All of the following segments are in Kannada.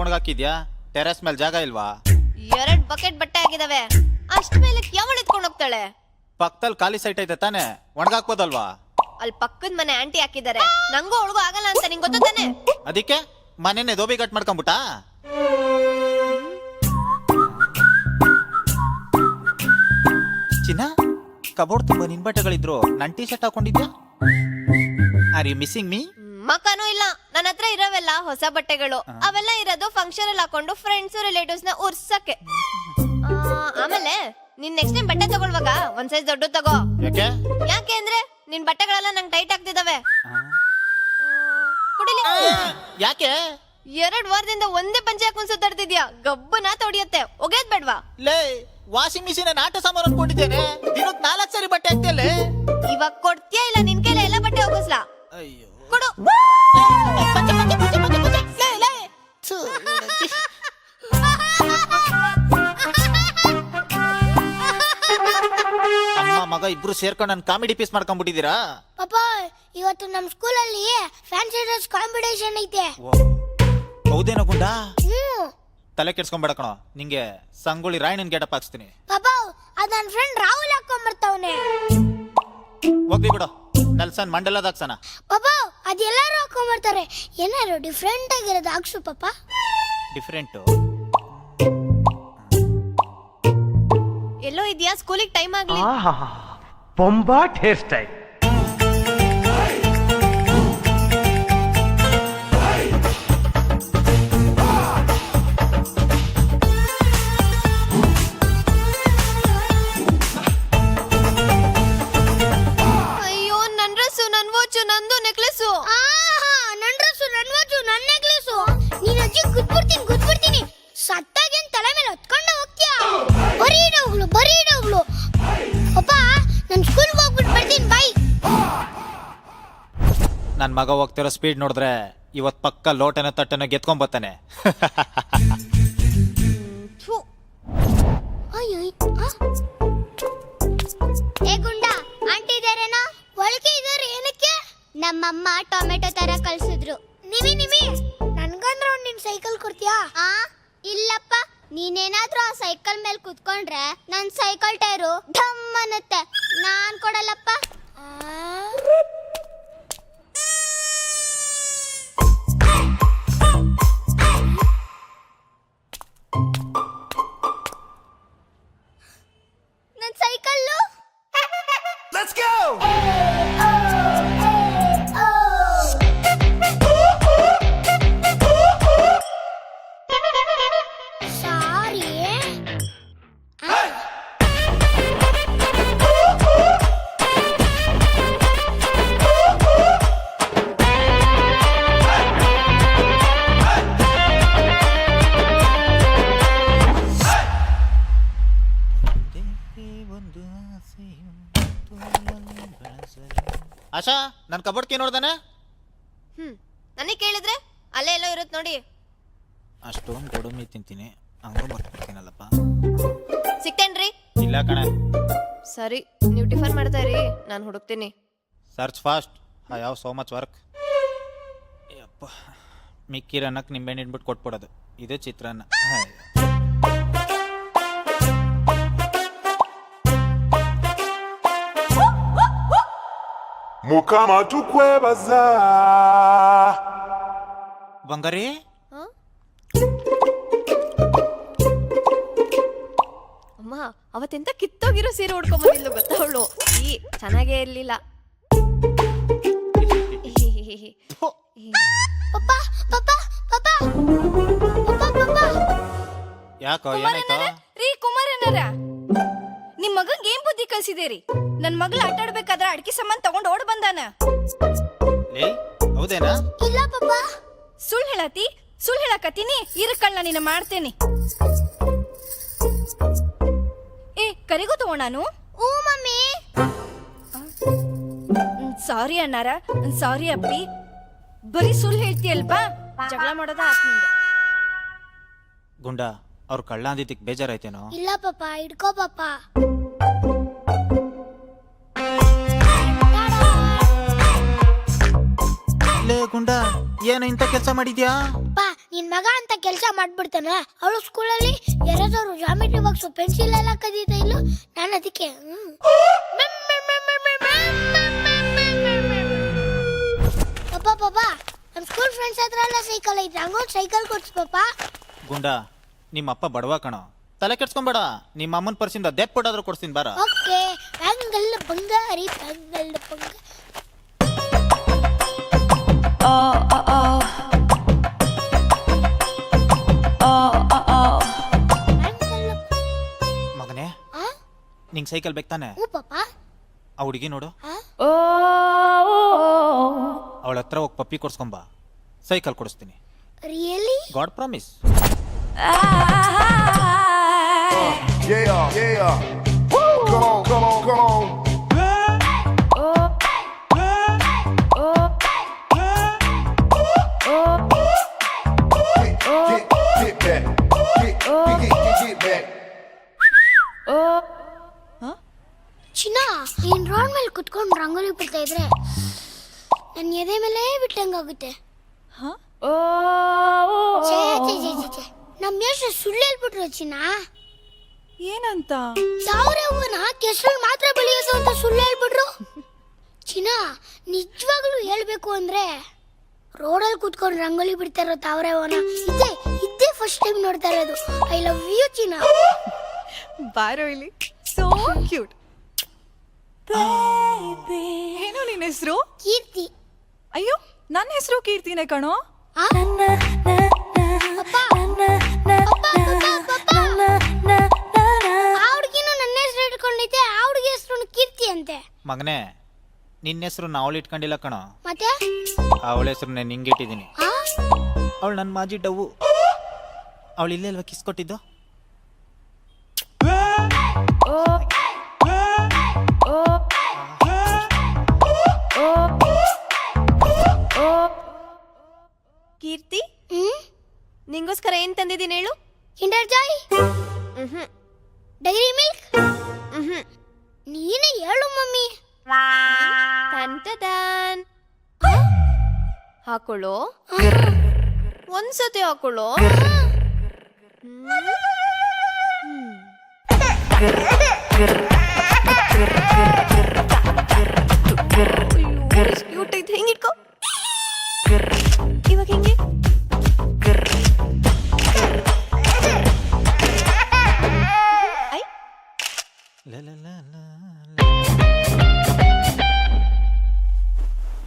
ಒಣಗಾಕಿದ್ಯಾ ಟೆರೆಸ್ ಮೇಲೆ ಜಾಗ ಇಲ್ವಾ? ಎರಡ್ ಬಕೆಟ್ ಬಟ್ಟೆ ಆಗಿದಾವೆ ಅಷ್ಟ ಮೇಲೆ ಯಾವಳು ಎತ್ಕೊಂಡು ಹೋಗ್ತಾಳೆ? ಪಕ್ಕದಲ್ಲಿ ಖಾಲಿ ಸೈಟ್ ಐತೆ ತಾನೆ ಒಣಗಾಕ್ಬೋದಲ್ವಾ? ಅಲ್ಲಿ ಪಕ್ಕದ ಮನೆ ಆಂಟಿ ಹಾಕಿದ್ದಾರೆ. ನಂಗೂ ಅವಳಿಗೂ ಆಗಲ್ಲ ಅಂತ ನಿಂಗೆ ಗೊತ್ತಾನೆ ಅದಕ್ಕೆ ಮನೆನೆ ದೋಬಿ ಕಟ್ ಮಾಡ್ಕೊಂಬಿಟ್ಟ? ಚಿನ್ನ ಕಬೋರ್ಡ್ ತುಂಬ ನಿನ್ ಬಟ್ಟೆಗಳಿದ್ರು ನನ್ ಟಿ ಶರ್ಟ್ ಹಾಕೊಂಡಿದ್ಯಾ? ಆರ್ ಯು ಮಿಸ್ಸಿಂಗ್ ಮೀ ಮಕ್ಕನೂ ಇಲ್ಲ. ನನ್ನ ಹತ್ರ ಇರೋವೆಲ್ಲ ಹೊಸ ಬಟ್ಟೆಗಳು. ಅವೆಲ್ಲ ಇರೋದು ಫಂಕ್ಷನ್ ಅಲ್ಲಿ ಹಾಕೊಂಡು ಫ್ರೆಂಡ್ಸ್ ರಿಲೇಟಿವ್ಸ್ನ ಉರ್ಸಕ್ಕೆ. ಆ, ಆಮೇಲೆ ನೀನ್ ನೆಕ್ಸ್ಟ್ ಟೈಮ್ ಬಟ್ಟೆ ತಗೊಳ್ವಾಗ ಒಂದ್ ಸೈಜ್ ದೊಡ್ಡ ತಗೋ. ಯಾಕೆ? ಯಾಕೆ ಅಂದ್ರೆ ನಿನ್ ಬಟ್ಟೆಗಳೆಲ್ಲ ನಂಗೆ ಟೈಟ್ ಆಗ್ತಿದಾವೆ. ಕುಡಿಲಿ. ಯಾಕೆ? ಎರಡ್ ವಾರದಿಂದ ಒಂದೇ ಪಂಚೆ ಹಾಕೊಂಡ್ ಸುತ್ತಾಡ್ತಿದ್ಯಾ? ಗಬ್ಬನ ತೊಡಿಯತ್ತೆ. ಒಗೆದ್ ಬೇಡ್ವಾ? ಲೇ ವಾಷಿಂಗ್ ಮಿಷಿನ್ ನಾಟ ಸಾಮಾನು ಅನ್ಕೊಂಡಿದ್ದೇನೆ ದಿನಕ್ಕೆ ನಾಲ್ಕು ಸರಿ ಬಟ್ಟೆ ಹಾಕ್ತಿಯಲ್ಲೇ? ಇವಾಗ ಕೊಡ್ತೀಯಾ ಇಲ್ಲ? ನಿನ್ ಕೈಲಿ ಎಲ್ಲ ಬಟ್ಟೆ ಹೋಗಿಸ್ಲಾ ಅಯ್ಯೋ. ಅಮ್ಮ ಮಗ ಇಬ್ರು ಸೇರ್ಕೊಂಡು ನನ್ನ ಕಾಮಿಡಿ ಪೀಸ್ ಮಾಡ್ಕೊಂಡ್ಬಿಟ್ಟಿದ್ದೀರಾ? ಪಾಪ ಇವತ್ತು ನಮ್ಮ ಸ್ಕೂಲಲ್ಲಿ ಫ್ಯಾನ್ಸಿ ಡ್ರೆಸ್ ಕಾಂಪಿಟೇಷನ್ ಐತೆ. ಹೌದೇನೋ ಗುಂಡ? ಹ್ಮ್. ತಲೆ ಕೆಡ್ಸ್ಕೊಂಬೇಡ ಕಣೋ ನಿಂಗೆ ಸಂಗೊಳ್ಳಿ ರಾಯಣ್ಣನ ಗೆಟಪ್ ಹಾಕ್ಸ್ತೀನಿ. ಪಾಪ ಅದ್ ನನ್ನ ಫ್ರೆಂಡ್ ರಾಹುಲ್ ಹಾಕೊಂಡ್ ಬರ್ತಾವನೆ ಹೋಗ್ಲಿ ಬಿಡು. ನೆಲ್ಸನ್ ಮಂಡಲದ ದಾಕ್ಸನ ಪಾಪ ಅದೆಲ್ಲರೂ ಎಲ್ಲಾರು ಹಾಕೊಂಡ್ ಬರ್ತಾರೆ ಏನಾರು ಡಿಫ್ರೆಂಟ್ ಆಗಿರೋದು ಹಾಕ್ಸು ಪಾಪ. ಡಿಫ್ರೆಂಟು ಎಲ್ಲೋ ಇದೆಯಾ? ಸ್ಕೂಲಿಗೆ ಟೈಮ್ ಆಗ್ಲಿ. ಆಹಾ ಬೊಂಬಾಟ್ ಹೇರ್ ಸ್ಟೈಲ್ ನನ್ ಮಗ ಹೋಗ್ತಿರೋ ಸ್ಪೀಡ್ ನೋಡಿದ್ರೆ ಇವತ್ ಪಕ್ಕ ಲೋಟನ ತಟ್ಟನ ಗೆತ್ಕೊಂಬತ್ತಾನೆ ಥು, ಅಯ್ಯೋ ಏ ಗುಂಡ ಆಂಟಿ ಇದಾರೇನೋ? ಒಳಗೆ ಇದಾರೆ ಏನಕ್ಕೆ? ನಮ್ಮಮ್ಮ ಟೊಮೆಟೊ ತರ ಕಳ್ಸಿದ್ರು. ನಿಮಿ ನಿಮಿ. ನನ್ಗಂದ್ರ ಒಂದ್ ನಿನ್ ಸೈಕಲ್ ಕೊಡ್ತೀಯಾ? ಆ ಇಲ್ಲಪ್ಪ. ನೀನೇನಾದ್ರೂ ಆ ಸೈಕಲ್ ಮೇಲೆ ಕುತ್ಕೊಂಡ್ರೆ ನನ್ ಸೈಕಲ್ ಟೈರು ಢಮ್ ಅನ್ನತ್ತೆ. ನಾನ್ ಕೊಡಲ್ಲಪ್ಪ. ನೋಡ್ದಾನೆ? ಹ್ಮ್ ನನಗೆ ಕೇಳಿದ್ರೆ ಅಲ್ಲೇ ಎಲ್ಲೋ ಇರುತ್ತೆ ನೋಡಿ. ಅಷ್ಟೊಂದು ಕೊಡುಮಿ ತಿಂತೀನಿ. ಹಂಗೂ ಬರ್ತಿರ್ತೀನಲ್ಲಪ್ಪ ಸಿಕ್ತೇನ್ರಿ? ಇಲ್ಲ ಕಣೆ. ಸರಿ ನೀವು ಟಿಫನ್ ಮಾಡ್ತಾ ಇರಿ ನಾನು ಹುಡುಕ್ತೀನಿ. Search fast I have so much work ಯಪ್ಪ ಮಿಕ್ಕಿರನ್ನಕ್ಕೆ ನಿಂಬೆಹಣ್ಣು ಇಟ್ಬಿಟ್ಟು ಕೊಟ್ಬಿಡೋದು. ಇದು ಚಿತ್ರಾನ್ನ. Mukama tukwebaza. ಬಂಗಾರಿ ಹ? ಅಮ್ಮ ಅವತ್ತೆಂತ ಕಿತ್ತೋಗಿರೋ ಸೀರೆ ಉಡ್ಕೊಂಡ್ ಬಂದಿದ್ಲು ಗೊತ್ತಾ ಅವಳು? ಈ ಚೆನ್ನಾಗೇ ಇರ್ಲಿಲ್ಲ. ಪಪ್ಪ ಪಪ್ಪ ಪಪ್ಪ. ಪಪ್ಪ ಪಪ್ಪ. ಯಾಕೋ ಏನಾಯ್ತು? ರೀ ಕುಮಾರ್ ನಿಮ್ ಮಗಂಗ್ ಏನ್ ಬುದ್ಧಿ ಕಲ್ಸಿದೇರಿ ನನ್ ಮಗಳು ಆಟ ಆಡ್ಬೇಕಾದ್ರ ಅಡ್ಕಿ ಸಾಮಾನ್ ತಗೊಂಡ್ ಓಡ್ ಬಂದಾನ. ಲೇ ಹೌದೇನಾ? ಇಲ್ಲ ಪಪ್ಪ. ಸುಳ್ ಹೇಳತಿ ಸುಳ್ ಹೇಳಕತ್ತೀನಿ ಇರಕಳ್ಳ ನಿನ್ನ ಮಾಡ್ತೇನೆ. ಏ ಕರಿಗೂ ತಗೋಣಾನು ಓ ಮಮ್ಮಿ. ಸಾರಿ ಅಣ್ಣಾರ ಸಾರಿ ಅಪ್ಪಿ. ಬರೀ ಸುಳ್ ಹೇಳ್ತೀಯಲ್ಪಾ? ಜಗಳ ಮಾಡೋದ ಆತ್ನಿಂದ. ಗುಂಡ ಅವ್ರು ಕಳ್ಳ ಅಂದಿದ್ದಕ್ಕೆ ಬೇಜಾರಾಯ್ತೇನೋ? ಇಲ್ಲ ಪಾಪ ಇಡ್ಕೋ ಪಾಪ ಲೇ ಗುಂಡ ಏನು ಇಂಥ ಕೆಲಸ ಮಾಡಿದ್ಯಾ? ಪಾ ನಿನ್ ಮಗ ಅಂತ ಕೆಲಸ ಮಾಡ್ಬಿಡ್ತಾನೆ. ಅವಳು ಸ್ಕೂಲಲ್ಲಿ ಯಾರಾದ್ರೂ ಜಾಮಿಟ್ರಿ ಬಾಕ್ಸ್ ಪೆನ್ಸಿಲ್ ಎಲ್ಲ ಕದೀತಾ ಇಲ್ಲ ನಾನು ಅದಕ್ಕೆ ಹ್ಮ್. ಪಾಪ ಪಪ್ಪ ನಮ್ಮ ಸ್ಕೂಲ್ ಫ್ರೆಂಡ್ಸ್ ಹತ್ರ ಎಲ್ಲ ಸೈಕಲ್ ಐತೆ. ಹಂಗೊಂದು ಸೈಕಲ್ ಕೊಡ್ಸು ಪಾಪ ಗುಂಡ ನಿಮ್ಮ ಅಪ್ಪ ಬಡವ ಕಣೋ. ತಲೆ ಕೆಡ್ಸ್ಕೊಂಬೇಡ. ನಿಮ್ಮ ಅಮ್ಮನ ಪರ್ಸಿಂದ ದೆಪ್ಪ ಕೊಡಾದ್ರೂ ಕೊಡ್ತೀನಿ ಬಾರ. ಓಕೆ ಬ್ಯಾಂಗಲ್ ಬಂಗಾರಿ ಬಂಗಾರಿ ಬ್ಯಾಂಗಲ್ ಮಗನೇ? ನಿಂಗೆ ಸೈಕಲ್ ಬೇಕು ತಾನೆ? ಹ್ಞೂ ಪಾಪ. ಆ ಹುಡುಗಿ ನೋಡು. ಆ? ಅವಳ ಹತ್ರ ಹೋಗಿ ಪಪ್ಪಿ ಕೊಡ್ಸ್ಕೊಂಬ ಸೈಕಲ್ ಕೊಡಿಸ್ತೀನಿ. Really God promise. Yeah, yeah. Come on, come on, come on. Back. Get, get, get, get, get back. ಚಿನ್ನ ನೀನ್ ರೋಡ್ ಮೇಲೆ ಕುತ್ಕೊಂಡು ರಂಗೋಲಿ ಬಿಡ್ತಾ ಇದ್ರೆ ನನ್ನ ಎದೆ ಮೇಲೆ ಬಿಟ್ಟಂಗಾಗುತ್ತೆ. ಛೇ, ಓ ಛೇ, ಛೇ, ಛೇ. ನಮ್ ಯಶ್ ಸುಳ್ಳು ಹೇಳ್ಬಿಟ್ರು ಚಿನ್ನ. ಏನಂತ? ತಾವ್ರೆ ಹೂವನ ಕೆಸರಲ್ಲಿ ಮಾತ್ರ ಬೆಳೆಯೋದು ಅಂತ ಸುಳ್ಳು ಹೇಳ್ಬಿಟ್ರು. ಚಿನ್ನ ನಿಜವಾಗ್ಲೂ ಹೇಳ್ಬೇಕು ಅಂದ್ರೆ ರೋಡಲ್ಲಿ ಕುತ್ಕೊಂಡು ರಂಗೋಲಿ ಬಿಡ್ತಾ ಇರೋ ತಾವ್ರೆ ಹೂವನ ಫಸ್ಟ್ ಟೈಮ್ ನೋಡ್ತಾ ಇರೋದು. ಐ ಲವ್ ಯು ಚಿನ್ನ ಬಾರೋ ಇಲ್ಲಿ ಸೋ ಕ್ಯೂಟ್ ಏನು ನಿನ್ನ ಹೆಸರು? ಕೀರ್ತಿ. ಅಯ್ಯೋ ನನ್ನ ಹೆಸರು ಕೀರ್ತಿನೇ ಕಣೋ. ಆ? ಪಪ್ಪ, ಪಪ್ಪ, ಪಪ್ಪ, ಪಪ್ಪ. ಆ ಹುಡ್ಗಿನೂ ನನ್ನ ಹೆಸರು ಇಟ್ಕೊಂಡೈತೆ ಆ ಹುಡುಗಿ ಹೆಸರು ಕೀರ್ತಿ ಅಂತೆ. ಮಗನೇ ನಿನ್ನ ಹೆಸರು ಅವಳು ಇಟ್ಕೊಂಡಿಲ್ಲ ಕಣೋ. ಮತ್ತೆ? ಅವಳ ಹೆಸರು ನಾನು ಹಿಂಗೆ ಇಟ್ಟಿದ್ದೀನಿ. ಆ? ಅವಳು ನನ್ನ ಮಾಜಿ ಡವ್ವು. ಅವಳು ಇಲ್ಲೇ ಅಲ್ವಾ ಕಿಸ್ ಕೊಟ್ಟಿದ್ದು? ಕೀರ್ತಿ? ಹ್ಮ್ ನಿಂಗೋಸ್ಕರ ಏನ್ ತಂದಿದ್ದೀನಿ ಹೇಳು? Kinder Joy. Dairy Milk. ನೀನೇ ಹೇಳು ಮಮ್ಮಿ. ತಂತದಾನ್. ಹಾಕೊಳ್ಳೋ? ಒಂದ್ಸತಿ ಹಾಕೊಳ್ಳೋ? ಕ್ಯೂಟ್ ಐತೆ ಹೆಂಗಿಟ್ಕೋ ಇವಾಗ ಹೆಂಗೆ ಐ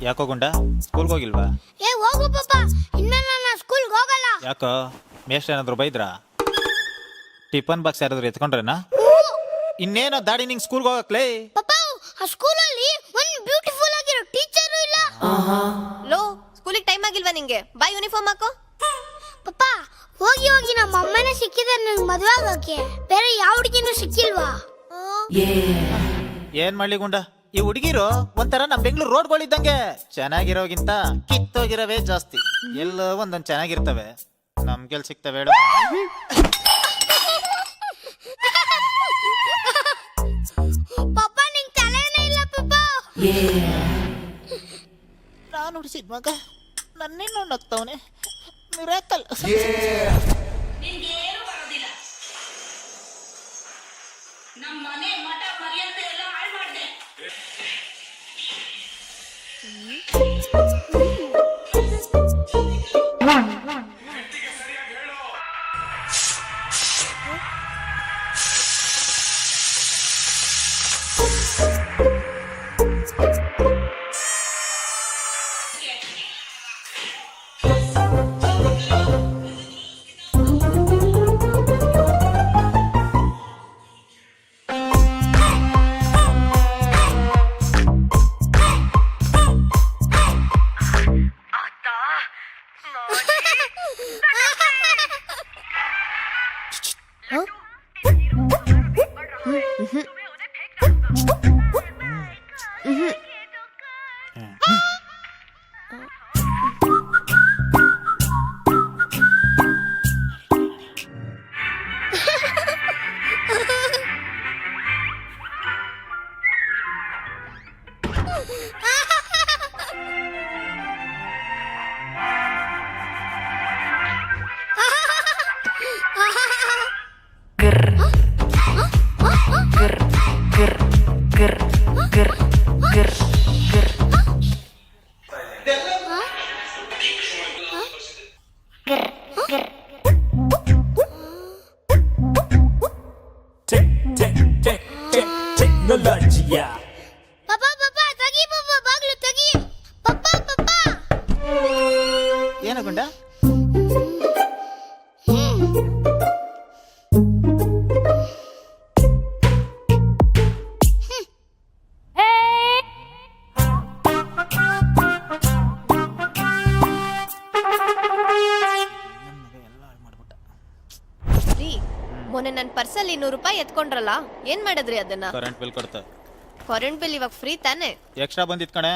ಯಾಕೋ ಗುಂಡ ಸ್ಕೂಲ್ಗೆ ಹೋಗಿಲ್ವಾ ಏ ಹೋಗು ಪಾಪ ಇನ್ಮೇಲೆ ನಾನು ಸ್ಕೂಲ್ಗೆ ಹೋಗಲ್ಲ ಯಾಕೋ ಮೇಷ್ಟ್ರ ಏನಾದ್ರು ಬೈದ್ರಾ ಟಿಫನ್ ಬಾಕ್ಸ್ ಯಾರಾದ್ರೂ ಎತ್ಕೊಂಡ್ರೇನಾ? ಇನ್ನೇನೋ ದಾಡಿ ನಿಂಗೆ ಸ್ಕೂಲ್ಗೆ ಹೋಗಕ್ಲೇ? ಪಾಪ ಆ ಸ್ಕೂಲಲ್ಲಿ ಒಂದು ಬ್ಯೂಟಿಫುಲ್ ಆಗಿರೋ ಟೀಚರ್ ಇಲ್ಲ. ಲೋ ಸ್ಕೂಲಿಗೆ ಟೈಮ್ ಆಗಿಲ್ವಾ ನಿಂಗೆ? ಬಾ ಯೂನಿಫಾರ್ಮ್ ಹಾಕೋ. ಪಾಪ ಹೋಗಿ ಹೋಗಿ ನಮ್ಮ ಅಮ್ಮನೇ ಸಿಕ್ಕಿದ್ರೆ ನಂಗೆ ಮದುವೆ ಆಗೋಕೆ. ಬೇರೆ ಯಾವ ಹುಡುಗಿನೂ ಸಿಕ್ಕಿಲ್ವಾ? ಏನ್ ಮಾಡ್ಲಿ ಗುಂಡ? ಈ ಹುಡುಗಿರು ಒಂಥರ ನಮ್ ಬೆಂಗಳೂರು ರೋಡ್ಗಳಿದ್ದಂಗೆ ಚೆನ್ನಾಗಿರೋಗಿಂತ ಕಿತ್ತೋಗಿರವೇ ಜಾಸ್ತಿ. ಎಲ್ಲೋ ಒಂದೊಂದ್ ಚೆನ್ನಾಗಿರ್ತವೆ. ನಮ್ ಕೆಲ್ ಸಿಗ್ತವೆ ಹೇಳು ಪಾಪ ನಿಂಗೆ ತಲೆನೇ ಇಲ್ಲ ಪಾಪ ನಾನು ಹುಡ್ಸಿದ್ ಮಗ ನನ್ನೇನು ನಗ್ತವನೆ ಮಿರಾಕಲ್. Yeah. ನಮ್ಮ ಮನೆ ಮಠ ಮರ್ಯಾದೆ ಎಲ್ಲ ಹಾಳು ಮಾಡಿದೆ. ಏನು ಗುಂಡ ರೀ ಮೊನ್ನೆ ನನ್ನ ಪರ್ಸಲ್ಲಿ ನೂರು ರೂಪಾಯಿ ಎತ್ಕೊಂಡ್ರಲ್ಲ ಏನ್ ಮಾಡಿದ್ರಿ ಅದನ್ನ? ಕರೆಂಟ್ ಬಿಲ್ ಕೊಡ್ತಾ. ಕರೆಂಟ್ ಬಿಲ್ ಇವಾಗ ಫ್ರೀ ತಾನೆ? ಎಕ್ಸ್ಟ್ರಾ ಬಂದಿತ್ತು ಕಣೆ.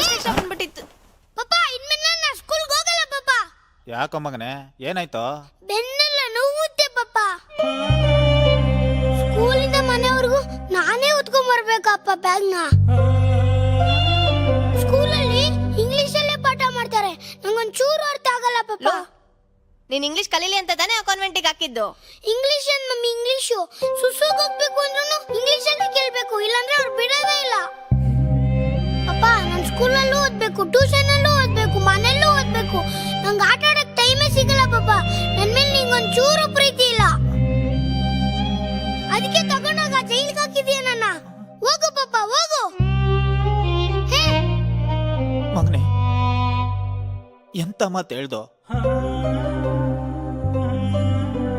ಎಷ್ಟು ಬಂದ್ಬಿಟ್ಟಿತ್ತು? ಪಾಪ ಇನ್ನು ಯಾಕೋ ಮಗನೆ ಏನಾಯ್ತು? ಬೆನ್ನೆಲ್ಲ ನೋವುತ್ತೆ ಪಪ್ಪ ಸ್ಕೂಲಿಂದ ಮನೆವರೆಗೂ ನಾನೇ ಹೊತ್ಕೊಂಡ್ ಬರ್ಬೇಕಪ್ಪ ಬ್ಯಾಗ್ನ. ಸ್ಕೂಲಲ್ಲಿ ಇಂಗ್ಲಿಷಲ್ಲೇ ಪಾಠ ಮಾಡ್ತಾರೆ. ನಂಗೊಂದ್ ಚೂರು ಅರ್ಥ ಆಗಲ್ಲ ಪಪ್ಪ ಲೋ, ನೀನ್ ಇಂಗ್ಲಿಷ್ ಕಲೀಲಿ ಅಂತ ತಾನೇ ಆ ಕಾನ್ವೆಂಟಿಗೆ ಹಾಕಿದ್ದು? ಇಂಗ್ಲಿಷ್ ಏನ್ ಮಮ್ಮಿ ಇಂಗ್ಲಿಷ್? ಸುಸುಗ್ ಹೋಗ್ಬೇಕು ಅಂದ್ರೂ ಇಂಗ್ಲಿಷ್ ಅಲ್ಲೇ ಕೇಳ್ಬೇಕು ಇಲ್ಲಾಂದ್ರೆ ಅವ್ರು ಬಿಡೋದೇ ಇಲ್ಲ. ಅಪ್ಪ ನಾನು ಸ್ಕೂಲಲ್ಲೂ ಓದ್ಬೇಕು ಟ್ಯೂಷನ್ ಅಲ್ಲೂ ನಂಗೆ ಆಟ ಆಡಕ್ಕೆ ಟೈಮೇ ಸಿಗಲ್ಲ ಪಾಪ. ನನ್ನ ಮೇಲೆ ನಿಂಗೊಂದ್ ಚೂರು ಪ್ರೀತಿ ಇಲ್ಲ. ಅದಕ್ಕೆ ತಗೊಂಡಾಗ ಜೈಲಿಗೆ ಹಾಕಿದೀಯ ನನ್ನ? ಹೋಗು ಪಾಪ, ಹೋಗು. ಮಗನೇ, ಎಂತ ಮಾತು ಹೇಳ್ದೋ?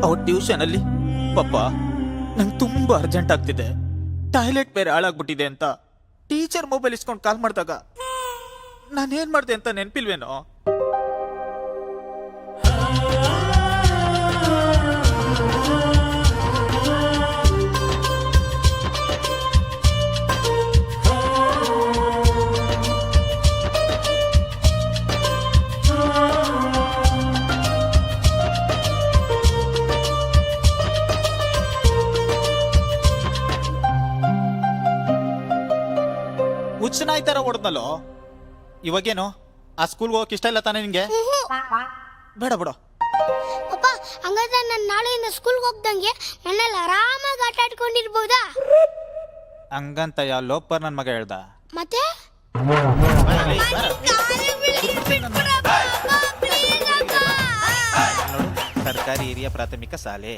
ಅವ್ರ ಟ್ಯೂಷನ್ ಅಲ್ಲಿ ಪಪ್ಪ ನಂಗೆ ತುಂಬಾ ಅರ್ಜೆಂಟ್ ಆಗ್ತಿದೆ. ಟಾಯ್ಲೆಟ್ ಬೇರೆ ಹಾಳಾಗ್ಬಿಟ್ಟಿದೆ ಅಂತ ಟೀಚರ್ ಮೊಬೈಲ್ ಇಸ್ಕೊಂಡು ಕಾಲ್ ಮಾಡಿದಾಗ ನಾನೇನ್ ಮಾಡ್ದೆ ಅಂತ ನೆನ್ಪಿಲ್ವೇನೋ? ಹುಚ್ಚನಾಯ್ ತರ ಹೊಡೆದ್ನಲ್ಲೋ ಇವಾಗೇನು ಆ ಸ್ಕೂಲ್ಗೆ ಹೋಗಕ್ ಇಷ್ಟ ಇಲ್ಲ ತಾನೇ ನಿಂಗೆ ಬೇಡ ಬಿಡು ಪಾಪ ಹಂಗಾದ್ರೆ ನಾನು ನಾಳೆಯಿಂದ ಸ್ಕೂಲ್ಗೆ ಹೋಗ್ದಂಗೆ ಮನೇಲಿ ಆರಾಮಾಗಿ ಆಟ ಆಡ್ಕೊಂಡಿರ್ಬೋದಾ ಹಂಗಂತ ಯಾವ ಲೋಪರ್ ನನ್ ಮಗ ಹೇಳ್ದ ಮತ್ತೆ ನೋಡು, ಸರ್ಕಾರಿ ಹಿರಿಯ ಪ್ರಾಥಮಿಕ ಶಾಲೆ